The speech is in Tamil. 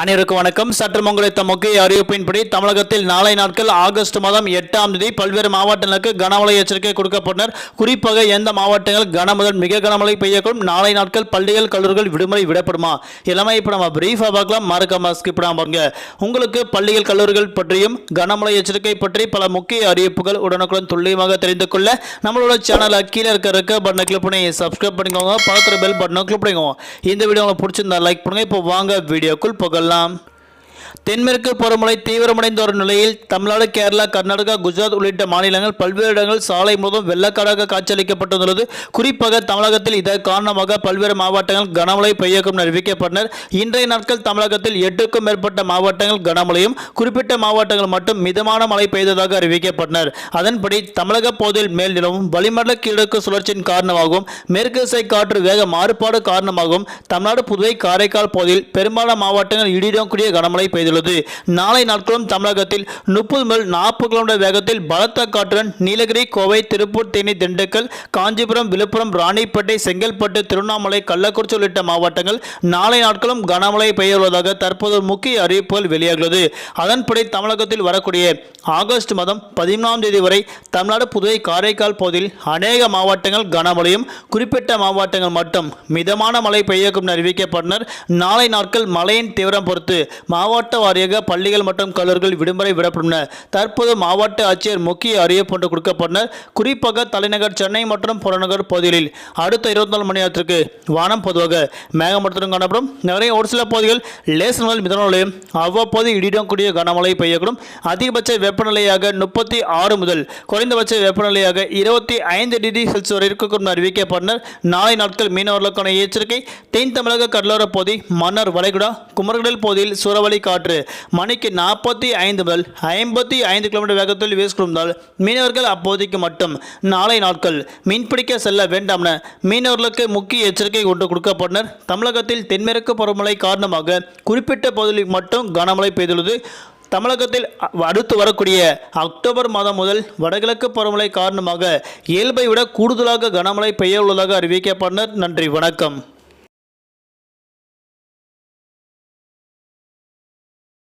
அனைவருக்கும் வணக்கம். சற்று மங்குளைத்த முக்கிய அறிவிப்பின்படி தமிழகத்தில் நாளை நாட்கள் ஆகஸ்ட் மாதம் எட்டாம் தேதி பல்வேறு மாவட்டங்களுக்கு கனமழை எச்சரிக்கை கொடுக்கப்பட்டனர். குறிப்பாக எந்த மாவட்டங்கள் கன முதல் மிக கனமழை பெய்யக்கூடும். நாளை நாட்கள் பள்ளிகள் கல்லூரிகள் விடுமுறை விடப்படுமா? எல்லாமே இப்போ நம்ம பிரீஃபாக பார்க்கலாம். மறக்காம ஸ்கிப் பண்ணாம பாருங்க. உங்களுக்கு பள்ளிகள் கல்லூரிகள் பற்றியும் கனமழை எச்சரிக்கை பற்றி பல முக்கிய அறிவிப்புகள் உடனுக்குடன் துல்லியமாக தெரிந்து கொள்ள நம்மளோட சேனலை கீழே இருக்க இருக்க பட்டனை கிளிக் பண்ணி சப்ஸ்கிரைப் பண்ணிக்கோங்க. பக்கத்தில் பெல் பட்டனை கிளிக் பண்ணிக்கோங்க. இந்த வீடியோ உங்களுக்கு பிடிச்சிருந்தா லைக் பண்ணுங்க. இப்போ வாங்க வீடியோக்குள் সাল্লাম தென்மேற்கு பருவமழை தீவிரமடைந்த ஒரு நிலையில் தமிழ்நாடு கேரளா கர்நாடகா குஜராத் உள்ளிட்ட மாநிலங்கள் பல்வேறு இடங்கள் சாலை முழுவதும் வெள்ளக்காடாக காட்சியளிக்கப்பட்டுள்ளது. குறிப்பாக தமிழகத்தில் இதன் காரணமாக பல்வேறு மாவட்டங்கள் கனமழை பெய்யக்கும் அறிவிக்கப்பட்டனர். இன்றைய நாட்கள் தமிழகத்தில் எட்டுக்கும் மேற்பட்ட மாவட்டங்கள் கனமழையும் குறிப்பிட்ட மாவட்டங்கள் மட்டும் மிதமான மழை பெய்ததாக அறிவிக்கப்பட்டனர். அதன்படி தமிழக பகுதியில் மேல் நிலவும் வளிமண்டல கிழக்கு சுழற்சியின் காரணமாகவும் மேற்கு திசை காற்று வேக மாறுபாடு காரணமாகவும் தமிழ்நாடு புதுவை காரைக்கால் பகுதியில் பெரும்பாலான மாவட்டங்கள் இடியுடன் கூடிய கனமழை பெய்துள்ளது. நாளை நாட்களும் தமிழகத்தில் முப்பது முதல் நாற்பது கிலோமீட்டர் வேகத்தில் பலத்த காற்றுடன் நீலகிரி கோவை திருப்பூர் தேனி திண்டுக்கல் காஞ்சிபுரம் விழுப்புரம் ராணிப்பேட்டை செங்கல்பட்டு திருவண்ணாமலை கள்ளக்குறிச்சி உள்ளிட்ட மாவட்டங்கள் நாளை நாட்களும் கனமழை பெய்துள்ளதாக தற்போது முக்கிய அறிவிப்புகள் வெளியாகிறது அதன்படி தமிழகத்தில் வரக்கூடிய ஆகஸ்ட் மாதம் பதிமூணாம் தேதி வரை தமிழ்நாடு புதுவை காரைக்கால் பகுதியில் அநேக மாவட்டங்கள் கனமழையும் குறிப்பிட்ட மாவட்டங்கள் மட்டும் மிதமான மழை பெய்யக்கும் அறிவிக்கப்பட்டனர். நாளை நாட்கள் மழையின் தீவிரம் பொறுத்து மாவட்ட வாரியாக பள்ளிகள் மற்றும் கல்லூரிகள் விடுமுறை விடப்படும் தற்போது மாவட்ட ஆட்சியர் முக்கிய அறிவிப்பு ஒன்று கொடுக்கப்பட்டனர். குறிப்பாக தலைநகர் சென்னை மற்றும் புறநகர் பகுதிகளில் அடுத்த இருபத்தி நாலு மணி நேரத்திற்கு வானம் பொதுவாக மேகமூட்டத்துடன் காணப்படும். நகரின் ஒரு சில பகுதிகள் லேசர் முதல் மிதமான அவ்வப்போது இடியுடன் கூடிய கனமழை பெய்யக்கூடும். அதிகபட்ச வெப்பநிலையாக முப்பத்தி ஆறு முதல் குறைந்தபட்ச வெப்பநிலையாக இருபத்தி ஐந்து டிகிரி செல்சியஸ் வரை இருக்கக்கூடும் அறிவிக்கப்பட்டனர். நாளை நாட்கள் மீனவர்களுக்கான எச்சரிக்கை. தென் தமிழக கடலோர பகுதி மன்னர் வளைகுடா குமரகடல் பகுதியில் சூறாவளி காற்று. மணிக்கு நாற்பத்தி ஐந்து முதல் ஐம்பத்தி ஐந்து கிலோமீட்டர் வேகத்தில் வீசுகிறதால் மீனவர்கள் அப்போதைக்கு மட்டும் நாளை நாட்கள் மீன்பிடிக்க செல்ல வேண்டாம் என மீனவர்களுக்கு முக்கிய எச்சரிக்கை கொண்டு கொடுக்கப்பட்டனர். தமிழகத்தில் தென்மேற்கு பருவமழை காரணமாக குறிப்பிட்ட பகுதியில் மட்டும் கனமழை பெய்துள்ளது. தமிழகத்தில் அடுத்து வரக்கூடிய அக்டோபர் மாதம் முதல் வடகிழக்கு பருவமழை காரணமாக இயல்பை விட கூடுதலாக கனமழை பெய்ய உள்ளதாக அறிவிக்கப்பட்டனர். நன்றி வணக்கம்.